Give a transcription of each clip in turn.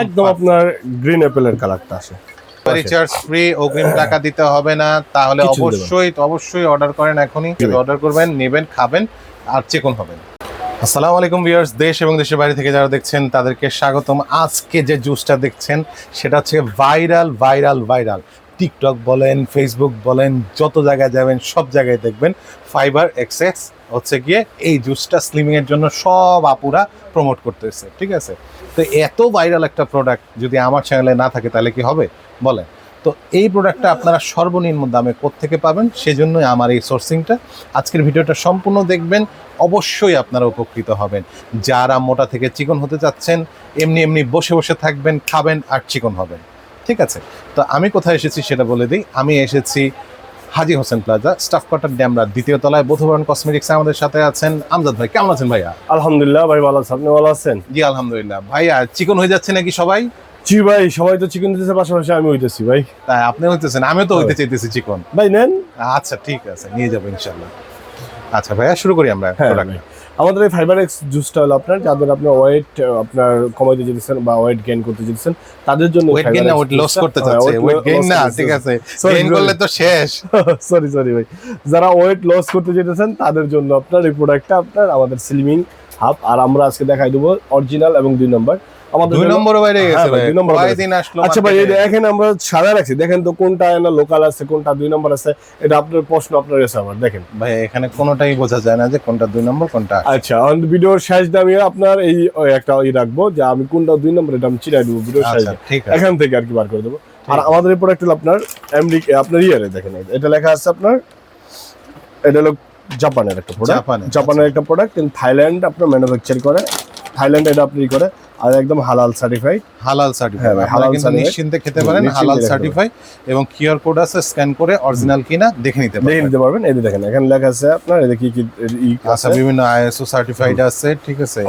একদম আপনার গ্রিন অ্যাপেলের কালারটা আসে। রিচার্জ ফ্রি অগ্রিম টাকা দিতে হবে না তাহলে। অবশ্যই অবশ্যই অর্ডার করেন এখনই যদি অর্ডার করবেন নেবেন খাবেন আর চেকুন হবেন আসসালামু আলাইকুম ভিউয়ার্স দেশ এবং দেশের বাইরে থেকে যারা দেখছেন তাদেরকে স্বাগতম। আজকে যে জুসটা দেখছেন সেটা হচ্ছে ভাইরাল ভাইরাল ভাইরাল টিকটক বলেন ফেসবুক বলেন, যত জায়গায় যাবেন, সব জায়গায় দেখবেন ফাইবার এক্সেস হচ্ছে গিয়ে এই জুসটা স্লিমিংয়ের জন্য সব আপুরা প্রমোট করতেছে, ঠিক আছে? তো এত ভাইরাল একটা প্রোডাক্ট যদি আমার চ্যানেলে না থাকে, তাহলে কি হবে? বলেন। তো এই প্রোডাক্টটা আপনারা সর্বনিম্ন দামে কোত্থেকে পাবেন? সেজন্যই আমার এই সোর্সিংটা আজকের ভিডিওটা সম্পূর্ণ দেখবেন, অবশ্যই আপনারা উপকৃত হবেন। যারা মোটা থেকে চিকন হতে চাচ্ছেন, এমনি এমনি বসে বসে থাকবেন, খাবেন আর চিকন হবেন। ঠিক আছে? তো আমি কোথায় এসেছি সেটা বলে দিই। আমি এসেছি Haji Hossain plaza staff quarter Demra দ্বিতীয় তলায় বোধবরণ কসমেটিক্স আমাদের সাথে আছেন আমজাদ ভাই। কেমন আছেন ভাইয়া? আলহামদুলিল্লাহ ভাই ভালো আছেন আপনি ভালো আছেন? জি আলহামদুলিল্লাহ। ভাইয়া চিকন হয়ে যাচ্ছে নাকি সবাই? জি ভাই সবাই তো চিকন দিতেছে পাশাপাশি আমি হইতেছি ভাই। তাই আপনি হইতেছেন আমিও তো হইতে চাইতেছি চিকন। ভাই নেন। আচ্ছা ঠিক আছে নিয়ে যাব ইনশাল্লাহ আচ্ছা ভাইয়া শুরু করি আমরা হ্যাঁ। আমাদের এই ফাইবার এক্স জুসটা হলো আপনার যাদের আপনার ওয়েট আপনার কমাইতে যেতেছেন বা ওয়েট গেইন করতে যেতেছেন তাদের জন্য ওয়েট গেইন না ওয়েট লস করতে চাচ্ছে। ওয়েট গেইন না ঠিক আছে। গেইন করলে তো শেষ। সরি সরি ভাই। যারা ওয়েট লস করতে যেতেছেন তাদের জন্য আপনার এই প্রোডাক্টটা আপনার আমাদের স্লিমিং হাফ আর আমরা আজকে দেখাই দেবো অরিজিনাল এবং দুই নম্বর আমাদের দুই নম্বর বাইরে গেছে হ্যাঁ ভাই, ভাই। দুই নম্বর বাইরে। কয়দিন আসলো আচ্ছা ভাই? দেখেন আমরা সাদা রাখছি। দেখেন তো কোনটা না লোকাল আছে কোনটা দুই নম্বর আছে এটা আপনার প্রশ্ন আপনার কাছে দেখেন। ভাই এখানে কোনোটাই বোঝা যায় না যে কোনটা দুই নম্বর কোনটা আচ্ছা ভিডিওর শেষ আপনার এই একটা ই রাখব যে আমি কোনটা দুই নম্বর এটা আমি চিনাই দেবো ভিডিওর শেষ। আচ্ছা ঠিক এখান থেকে আর কি বার করে দেবো। আর আমাদের এই প্রোডাক্ট হলো আপনার আমেরিকা আপনার ইয়ারে দেখেন এটা লেখা আছে আপনার এটা হলো জাপানের একটা প্রোডাক্ট জাপানের, জাপানের একটা প্রোডাক্ট কিন্তু থাইল্যান্ড আপনার ম্যানুফ্যাকচার করে। থাইল্যান্ড এটা আপনি করে আর একদম হালাল সার্টিফাইড হালাল হ্যাঁ সার্টিফাই ভাই, আপনারা হালাল কিন্তু নিশ্চিন্তে খেতে পারেন হালাল সার্টিফাই এবং কিউআর কোড আছে স্ক্যান করে অরিজিনাল কিনা দেখে নিতে দেখে নিতে পারবেন। এই দেখেন এখানে লেখা আছে আপনার এই যে কি কি ই আচ্ছা আছে? বিভিন্ন আইএসও সার্টিফাইড আছে ঠিক আছে।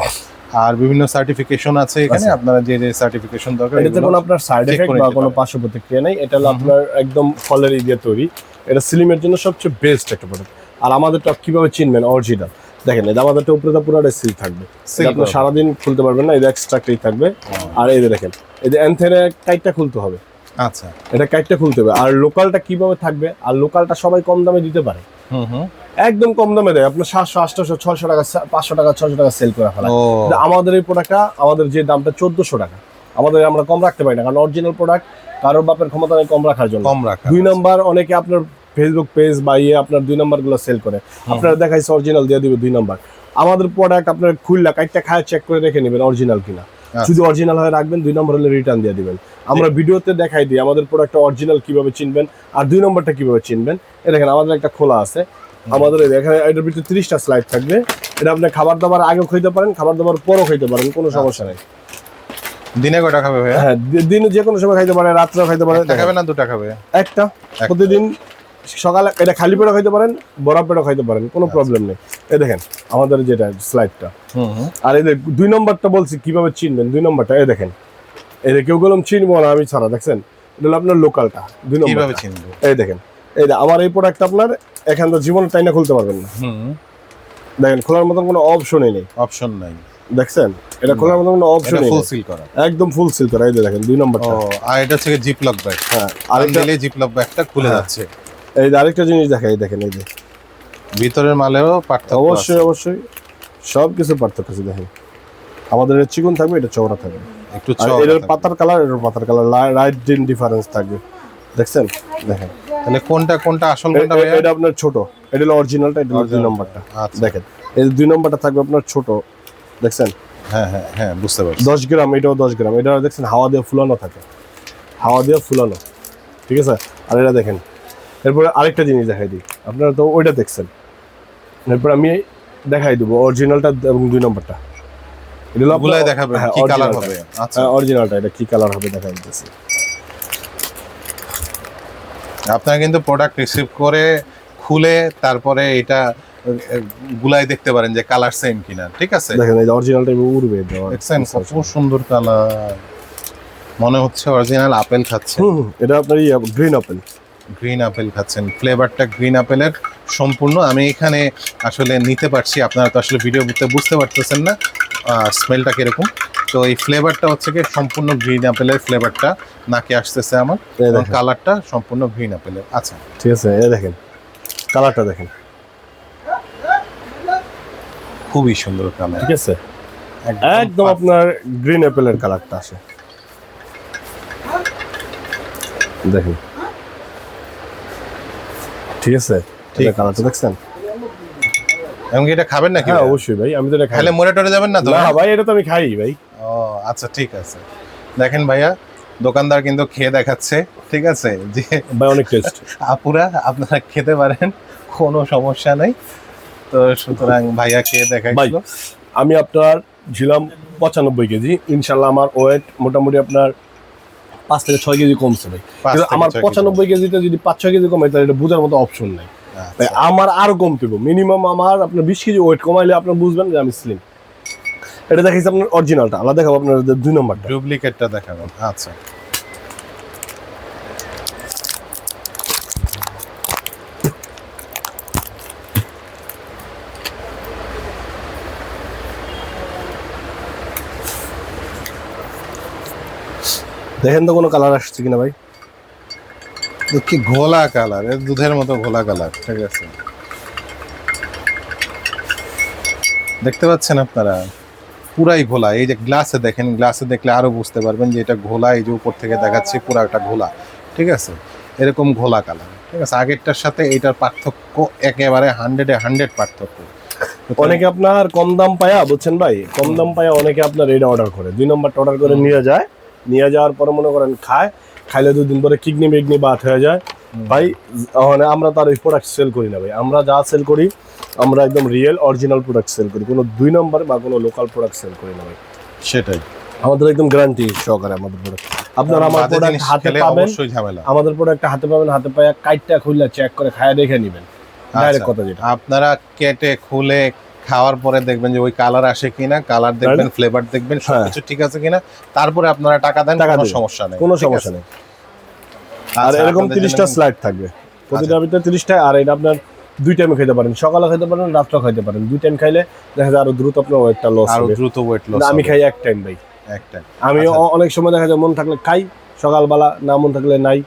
আর বিভিন্ন সার্টিফিকেশন আছে এখানে। আপনারা যে যে সার্টিফিকেশন দরকার এটাতে কোনো আপনার সাইড এফেক্ট বা কোনো পারবেন। পার্শ্ব প্রতিক্রিয়া নেই। এটা হলো। আপনার একদম ফলের ই দিয়ে তৈরি। এটা সিলিমের জন্য সবচেয়ে বেস্ট একটা প্রোডাক্ট আর আমাদেরটা কীভাবে চিনবেন? অরিজিনাল দেখেন এটা আমাদেরটা উপরে পুরোটা সিল থাকবে। Seal এটা আপনি সারাদিন খুলতে পারবেন না এটা এক্সট্রাক্টই থাকবে। আর এই দেখেন এই যে অ্যান্থেনে কাইটটা খুলতে হবে। আচ্ছা। এটা কাইটটা খুলতে হবে। আর লোকালটা কীভাবে থাকবে? আর লোকালটা সবাই কম দামে দিতে পারে। হুম হুম। একদম কম দামে দেয়। আপনার সাতশো আটশো ছয়শো টাকা পাঁচশো টাকা ছয়শো টাকা সেল করে ফেলা আমাদের এই প্রোডাক্টটা আমাদের যে দামটা চোদ্দশো টাকা। আমাদের আমরা কম রাখতে পারি না কারণ অরিজিনাল প্রোডাক্ট কারোর বাপের ক্ষমতা নেই কম রাখার জন্য। কম রাখা দুই নাম্বার অনেকে আপনার ফেসবুক পেজ বা ইয়ে আপনার দুই নাম্বারগুলো সেল করে আপনারা দেখাইছে অরিজিনাল দিয়ে দিবে দুই নাম্বার। আমাদের প্রোডাক্ট আপনার খুললা কাইটটা খায় চেক করে রেখে নেবেন অরিজিনাল কিনা। আচ্ছা। যদি অরিজিনাল হয়ে রাখবেন দুই নম্বর হলে রিটার্ন দিয়ে দিবেন। আমরা ভিডিওতে দেখাই দিই আমাদের প্রোডাক্টটা অরিজিনাল কীভাবে চিনবেন আর দুই নম্বরটা কীভাবে চিনবেন। এ দেখেন আমাদের একটা খোলা আছে। আমাদের এখানে এটার ভিতরে তিরিশটা স্লাইড থাকবে। এটা আপনি খাবার দাবার আগে খাইতে পারেন খাবার দাবার পরও খাইতে পারেন কোনো সমস্যা নেই। দিনে কয়টা খাবে হ্যাঁ দিনে যে কোনো সময় খাইতে পারে রাত্রেও খাইতে পারে খাবে না দুটা খাবে? একটা। প্রতিদিন সকালে এটা খালি পেটও খাইতে পারেন বড় পেটও খাইতে পারেন কোনো প্রবলেম নেই। এই দেখেন আমাদের যেটা স্লাইডটা আর এই দুই নম্বরটা বলছি কীভাবে চিনবেন? দুই নম্বরটা এই দেখেন। এই কেউ গেলাম চিনবো না আমি ছাড়া দেখছেন? এটা হলো আপনার লোকালটা দুই নম্বর চিনবো? এই দেখেন এই আমার এই প্রোডাক্ট আপনার এখান তো জীবনে টাইনা খুলতে পারবেন না। দেখেন খোলার মতন কোনো অপশনই নেই। অপশন নাই। দেখছেন? এটা খোলার মতন কোনো এটা অপশনই ফুল নেই। সিল করা। একদম ফুল সিল করা এই দেখেন দুই ও নম্বরটা আর এটা থেকে জিপ লক ব্যাগ হ্যাঁ আর দিলে জিপ লক ব্যাগটা খুলে হ্যাঁ। যাচ্ছে। এই আরেকটা জিনিস দেখা এই দেখেন এই যে। ভিতরের মালেও পার্থক্য অবশ্যই অবশ্যই। সব কিছু পার্থক্য আছে দেখেন। আমাদের এটা চিকন থাকবে এটা চওড়া থাকবে। একটু চওড়া এটার পাতার কালার এটার পাতার কালার লাইট ডিন ডিফারেন্স থাকবে। দেখছেন? দেখেন। তাহলে কোনটা কোনটা আসল কোনটা এটা আপনার ছোট। এটা হলো অরিজিনালটা এটা দুই নম্বরটা। আচ্ছা। দেখেন। এই যে দুই নম্বরটা থাকবে আপনার ছোট। দেখছেন? হ্যাঁ হ্যাঁ হ্যাঁ বুঝতে পারছি। দশ গ্রাম এটাও দশ গ্রাম। এটা দেখছেন হাওয়া দিয়ে ফুলানো থাকে। হাওয়া দিয়ে ফুলানো। ঠিক আছে? আর এটা দেখেন এরপরে আরেকটা জিনিস দেখাই দিই। আপনারা তো ওইটা দেখছেন। এরপর আমি দেখাই দেবো অরিজিনালটা এবং দুই নম্বরটা। কি কালার হবে? আচ্ছা। অরিজিনালটা এটা কি কালার হবে দেখা দিতেছি। আপনারা কিন্তু প্রোডাক্ট রিসিভ করে খুলে তারপরে এটা গুলাই দেখতে পারেন যে কালার সেম কিনা ঠিক আছে? দেখেন এই অরিজিনালটা উড়বে দেখছেন কত সুন্দর কালার মনে হচ্ছে অরিজিনাল আপেল খাচ্ছে। এটা আপনার ইয়ে গ্রিন আপেল গ্রিন আপেল খাচ্ছেন। ফ্লেভারটা গ্রিন আপেলের সম্পূর্ণ। আমি এখানে আসলে নিতে পারছি। আপনারা তো আসলে ভিডিওতে বুঝতে পারতেছেন না স্মেলটা কীরকম। তো এই ফ্লেভারটা হচ্ছে কি সম্পূর্ণ গ্রিন আপেলের ফ্লেভারটা নাকে আসতেছে আমার। এবং কালারটা সম্পূর্ণ গ্রিন আপেলের আচ্ছা। ঠিক আছে এই দেখেন। কালারটা দেখেন। খুবই সুন্দর কালার ঠিক আছে? একদম আপনার গ্রিন অ্যাপেলের কালারটা আসে। দেখেন। ঠিক আছে? ঠিক কালারটা দেখছেন? এবং কি এটা খাবেন নাকি হ্যাঁ? অবশ্যই ভাই আমি তো এটা খাইলে মরে টরে যাবেন না তো না ভাই এটা তো আমি খাই ভাই। ও আচ্ছা ঠিক আছে। দেখেন ভাইয়া দোকানদার কিন্তু খেয়ে দেখাচ্ছে ঠিক আছে? যে ভাই অনেক টেস্ট আপুরা আপনারা খেতে পারেন কোনো সমস্যা নেই। তো সুতরাং ভাইয়া খেয়ে দেখাইছিল আমি আপনার ছিলাম পঁচানব্বই কেজি। ইনশাল্লাহ আমার ওয়েট মোটামুটি আপনার পাঁচ থেকে ছয় কেজি কমছে ভাই কিন্তু আমার পঁচানব্বই কেজিতে যদি পাঁচ ছয় কেজি কমে তাহলে এটা বোঝার মতো অপশন নাই। আচ্ছা, আমার আর কমতে মিনিমাম আমার আপনার বিশ কেজি ওয়েট কমাইলে আপনার বুঝবেন যে আমি স্লিম এটা দেখাইছি আপনার অরিজিনালটা আলাদা দেখাবো আপনার দুই নম্বরটা। ডুপ্লিকেটটা দেখাবেন আচ্ছা। দেখেন তো কোনো কালার আসছে কিনা ভাই। কি ঘোলা কালার দুধের মতো ঘোলা কালার ঠিক আছে। দেখতে পাচ্ছেন আপনারা? পুরাই ঘোলা। এই যে গ্লাসে দেখেন গ্লাসে দেখলে আরও বুঝতে পারবেন যে এটা ঘোলা এই যে উপর থেকে দেখাচ্ছে পুরো একটা ঘোলা ঠিক আছে? এরকম ঘোলা কালার ঠিক আছে? আগেরটার সাথে এটার পার্থক্য একেবারে হান্ড্রেডে হান্ড্রেড পার্থক্য। অনেকে আপনার কম দাম পায়া বুঝছেন ভাই? কম দাম পায়া অনেকে আপনার এটা অর্ডার করে। দুই নম্বরটা অর্ডার করে নিয়ে যায়। নিয়ে যাওয়ার পর মনে করেন খায় খাইলে দুদিন পরে কিডনি মিডনি বাদ হয়ে যায়। ভাই মানে আমরা তার ওই প্রোডাক্ট সেল করি না ভাই। আমরা যা সেল করি আমরা একদম রিয়েল অরিজিনাল প্রোডাক্ট সেল করি। কোনো দুই নম্বর বা কোনো লোকাল প্রোডাক্ট সেল করি না ভাই। সেটাই। আমাদের একদম গ্যারান্টি সহকারে আমাদের প্রোডাক্ট আপনারা আমার বাজে প্রোডাক্ট হাতে পাবেন আমাদের প্রোডাক্ট হাতে পাবেন হাতে পায়া কাইটটা খুললে চেক করে খায়া দেখে নেবেন। ডাইরেক্ট আচ্ছা। কথা যেটা। আপনারা কেটে খুলে খাওয়ার পরে দেখবেন যে ওই কালার আসে কিনা কালার দেখবেন ফ্লেভার দেখবেন হ্যাঁ। সবকিছু ঠিক আছে কিনা। তারপরে আপনারা টাকা দেন কোনো সমস্যা নেই। কোনো সমস্যা নেই। আর আচ্ছা, এরকম আপনাদের তিরিশটা জন্য- স্লাইড থাকবে। প্রতিটার ভিতরে তিরিশটা আর এটা আপনার দুই টাইম খেতে পারেন। সকালে খেতে পারেন রাত্রে খেতে পারেন। দুই টাইম খাইলে দেখা যায় আরও দ্রুত আপনার ওয়েটটা লস আরও হবে। দ্রুত ওয়েট লস আমি খাই এক টাইম ভাই। একটা আমি আচ্ছা। অনেক সময় দেখা যায় মন থাকলে খাই সকালবেলা না মন থাকলে নাই।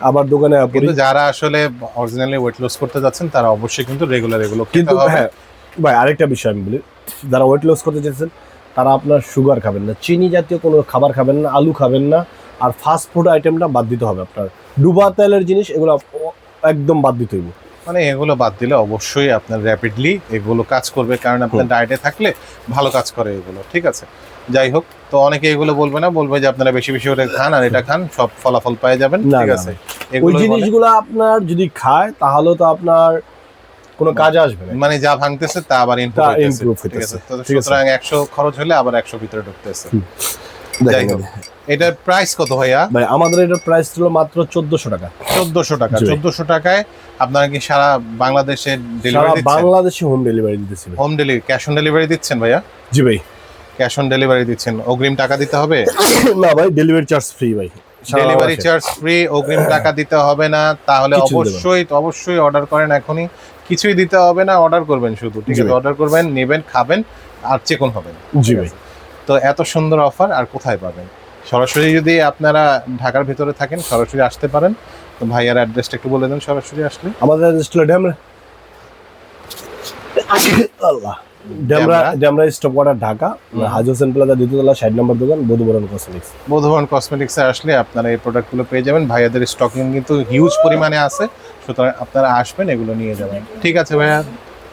আবার দোকানে কিন্তু যারা আসলে অরিজিনালি ওয়েট লস করতে যাচ্ছেন তারা অবশ্যই কিন্তু রেগুলার এগুলো কিন্তু হ্যাঁ ভাই আরেকটা বিষয় আমি বলি। যারা ওয়েট লস করতে চাইছেন তারা আপনার সুগার খাবেন না চিনি জাতীয় কোনো খাবার খাবেন না আলু খাবেন না আর ফাস্ট ফুড আইটেমটা বাদ দিতে হবে আপনার। ডুবা তেলের জিনিস এগুলো একদম বাদ দিতে হইব। মানে এগুলো বাদ দিলে অবশ্যই আপনার র্যাপিডলি এগুলো কাজ করবে কারণ আপনার ডায়েটে থাকলে ভালো কাজ করে এগুলো ঠিক আছে? যাই হোক তো অনেকে এগুলো বলবে না বলবে যে আপনারা বেশি বেশি করে খান আর এটা খান সব ফলাফল পেয়ে যাবেন ঠিক আছে? ওই জিনিসগুলো আপনার যদি খায় তাহলে তো আপনার কোনো কাজে আসবে না। মানে যা ভাঙতেছে তা আবার ইনপুট তা হইতেছে। ঠিক আছে। সুতরাং একশো খরচ হলে আবার একশো ভিতরে ঢুকতেছে। যাই হোক। এটার প্রাইস কত ভাইয়া? ভাই আমাদের এটার প্রাইস ছিল মাত্র চোদ্দশো টাকা। চোদ্দশো টাকা। জি। ভাই। চোদ্দশো টাকায় আপনারা কি সারা বাংলাদেশে ডেলিভারি দিচ্ছেন? বাংলাদেশে হোম ডেলিভারি দিতেছি ভাই। Home delivery cash on delivery দিচ্ছেন ভাইয়া? জি ভাই। ক্যাশ অন ডেলিভারি দিচ্ছেন। অগ্রিম টাকা দিতে হবে? না ভাই ডেলিভারি চার্জ ফ্রি ভাই। সারা ডেলিভারি চার্জ ফ্রি অগ্রিম টাকা দিতে হবে না। তাহলে অবশ্যই অবশ্যই অর্ডার করেন এখনই। কিছুই দিতে হবে না অর্ডার করবেন শুধু ঠিক আছে? অর্ডার করবেন নেবেন খাবেন আর চেকন হবেন জি ভাই। তো এত সুন্দর অফার আর কোথায় পাবেন? সরাসরি যদি আপনারা ঢাকার ভিতরে থাকেন সরাসরি আসতে পারেন। তো ভাইয়ার অ্যাড্রেসটা একটু বলে দেন সরাসরি আসলে। আমাদের restaurant Demra Allah. Demra Demra? Demra stop quarter Dhaka Haji Hossain plaza দ্বিতীয়তলা ষাট নম্বর দোকান বধুবরণ কসমেটিক্স বোধবান কসমেটিক্সে আসলে আপনারা এই প্রোডাক্টগুলো পেয়ে যাবেন। ভাইয়াদের স্টকিং কিন্তু হিউজ পরিমাণে আছে। সুতরাং আপনারা আসবেন এগুলো নিয়ে যাবেন। ঠিক আছে ভাইয়া।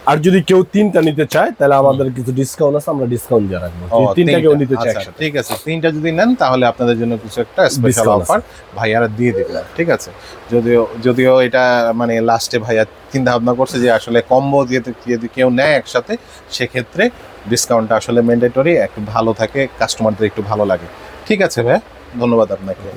আর যদি কেউ তিনটা নিতে চায় তাহলে আমাদের কিছু ডিসকাউন্ট আছে আমরা ডিসকাউন্ট দিয়ে রাখব। তিনটা কেউ নিতে চায় আচ্ছা, ঠিক আছে। তিনটা যদি নেন তাহলে আপনাদের জন্য কিছু একটা স্পেশাল অফার ভাইয়ারা দিয়ে দেবে। ঠিক আছে? যদিও যদিও এটা মানে লাস্টে ভাইয়া চিন্তা ভাবনা করছে যে আসলে কম্বো দিয়ে যদি কেউ নেয় একসাথে সেক্ষেত্রে ডিসকাউন্টটা আসলে ম্যান্ডেটরি একটু ভালো থাকে কাস্টমারদের একটু ভালো লাগে। ঠিক আছে ভাইয়া? ধন্যবাদ আপনাকে।